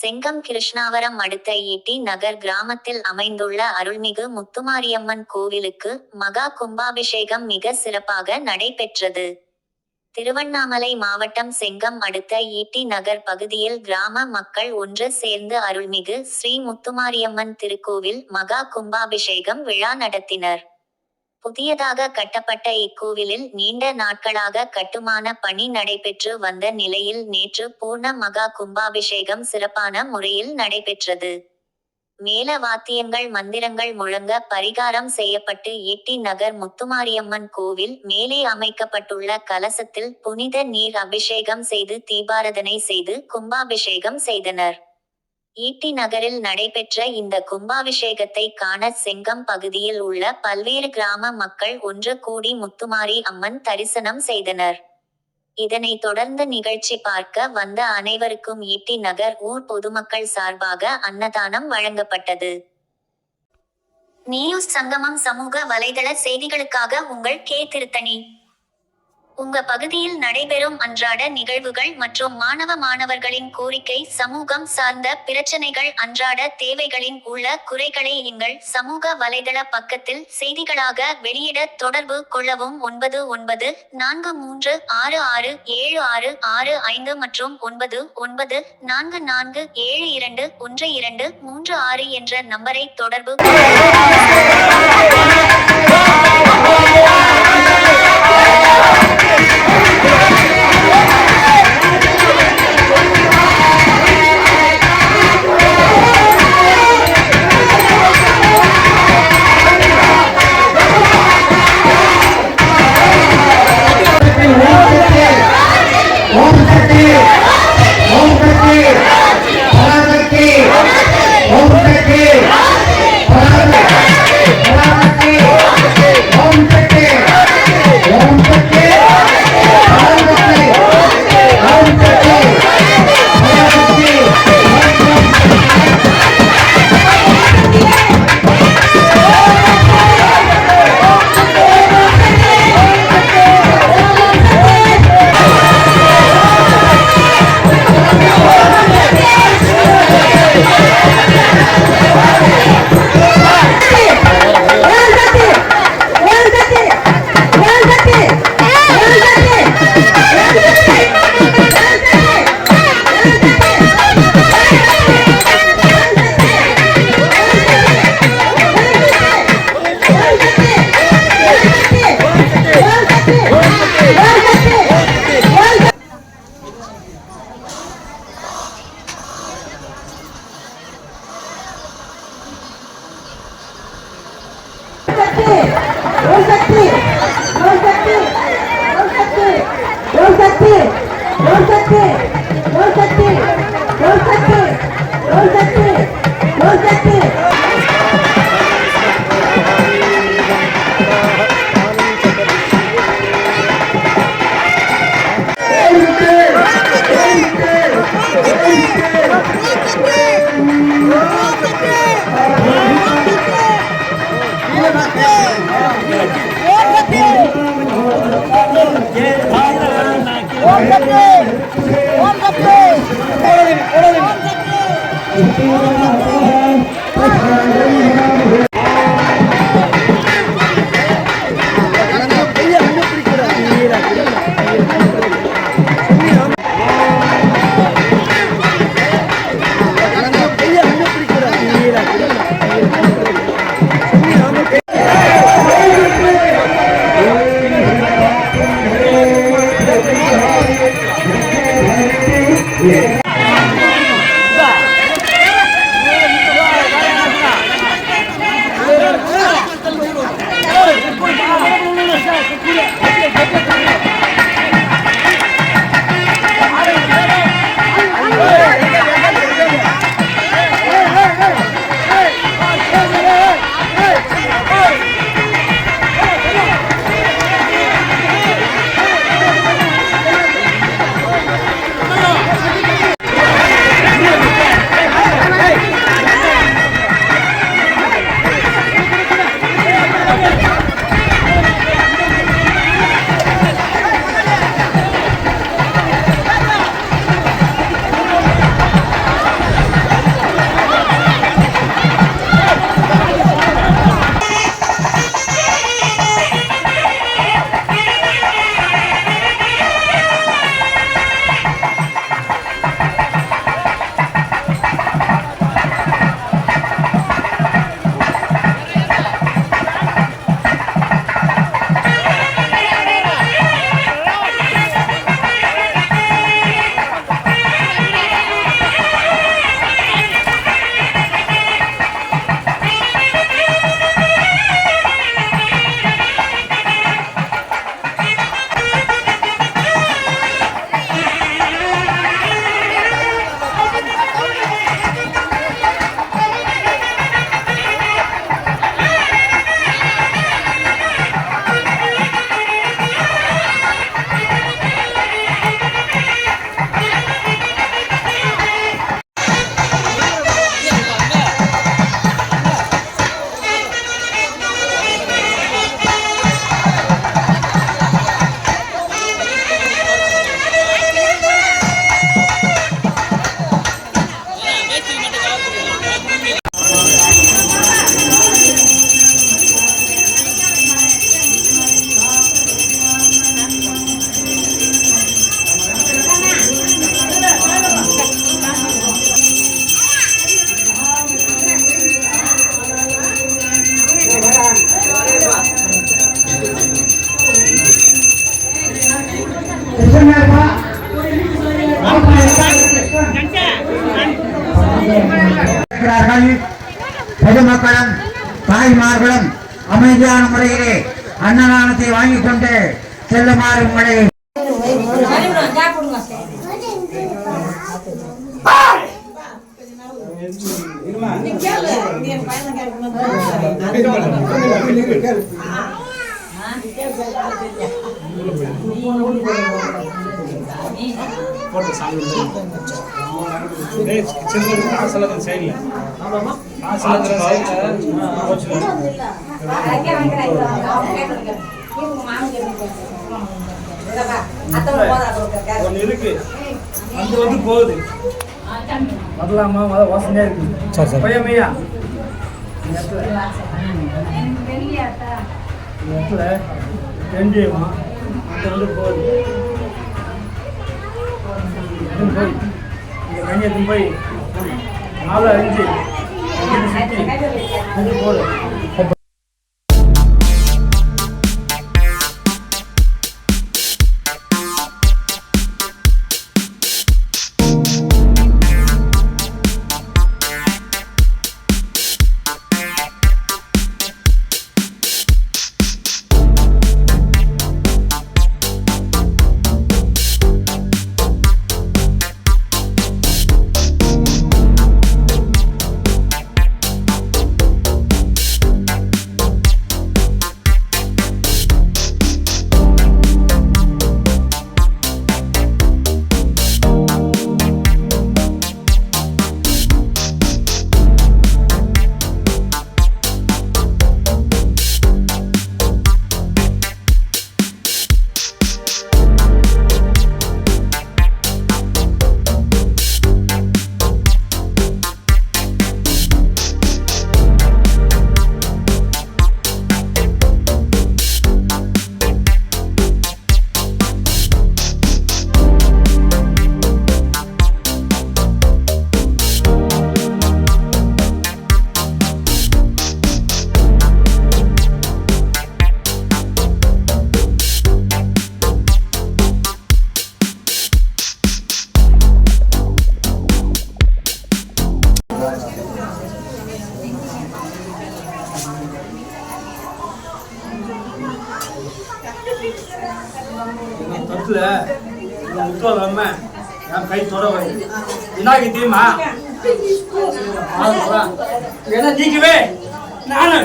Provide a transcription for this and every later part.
செங்கம் கிருஷ்ணாவரம் அடுத்த ஈட்டி நகர் கிராமத்தில் அமைந்துள்ள அருள்மிகு முத்துமாரியம்மன் கோவிலுக்கு மகா கும்பாபிஷேகம் மிக சிறப்பாக நடைபெற்றது. திருவண்ணாமலை மாவட்டம் செங்கம் அடுத்த ஈட்டி நகர் பகுதியில் கிராம மக்கள் ஒன்று சேர்ந்து அருள்மிகு ஸ்ரீ முத்துமாரியம்மன் திருக்கோவில் மகா கும்பாபிஷேகம் விழா நடத்தினர். புதியதாக கட்டப்பட்ட இக்கோவிலில் நீண்ட நாட்களாக கட்டுமான பணி நடைபெற்று வந்த நிலையில் நேற்று பூர்ண மகா கும்பாபிஷேகம் சிறப்பான முறையில் நடைபெற்றது. மேல வாத்தியங்கள் மந்திரங்கள் முழங்க பரிகாரம் செய்யப்பட்டு ஈட்டி நகர் முத்துமாரியம்மன் கோவில் மேலே அமைக்கப்பட்டுள்ள கலசத்தில் புனித நீர் அபிஷேகம் செய்து தீபாரதனை செய்து கும்பாபிஷேகம் செய்தனர். ஈட்டி நகரில் நடைபெற்ற இந்த கும்பாபிஷேகத்தை காண செங்கம் பகுதியில் உள்ள பல்வேறு கிராம மக்கள் ஒன்று கூடி முத்துமாரி அம்மன் தரிசனம் செய்தனர். இதனை தொடர்ந்து நிகழ்ச்சி பார்க்க வந்த அனைவருக்கும் ஈட்டி நகர் ஊர் பொதுமக்கள் சார்பாக அன்னதானம் வழங்கப்பட்டது. நியூஸ் சங்கமம் சமூக வலைதள செய்திகளுக்காக உங்கள் கே திருத்தணி. உங்க பகுதியில் நடைபெறும் அன்றாட நிகழ்வுகள் மற்றும் மாணவ மாணவர்களின் கோரிக்கை சமூகம் சார்ந்த பிரச்சனைகள் அன்றாட தேவைகளின் உள்ள குறைகளை எங்கள் சமூக வலைதள பக்கத்தில் செய்திகளாக வெளியிட தொடர்பு கொள்ளவும் ஒன்பது ஒன்பது நான்கு மூன்று ஆறு ஆறு ஏழு ஆறு ஆறு ஐந்து மற்றும் ஒன்பது ஒன்பது நான்கு நான்கு ஏழு இரண்டு ஒன்று இரண்டு மூன்று ஆறு என்ற நம்பரை தொடர்பு Let's go. Yeah. இருக்கிறார்கள் பொதுமக்களும் தாய்மார்களும் அமைதியான முறையிலே அன்னதானத்தை வாங்கிக் கொண்டு செல்லுமாறு உங்களை ஒன்று இருக்கு அது வந்து போகுது வரலாமா முத வாசனையா இருக்கு பையமையா இந்த இடத்துல இடத்துல வெந்தயமா வந்து போகுது போய் இந்த வெந்தயத்தும் போய் நாலு அஞ்சு அஞ்சு சுற்றி தட்டுல முத்தோல் அம்ம என் கை தொட வருது என்னாக்கு தெரியுமா என்ன நீக்குவே நானு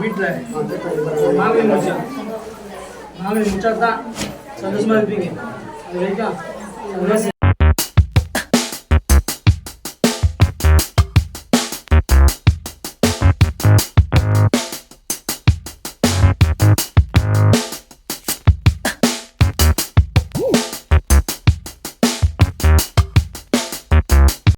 வீட்டில் மாங்கனி முடிச்சேன் ఆమె ముచ్చట సంతోషమనిపించింది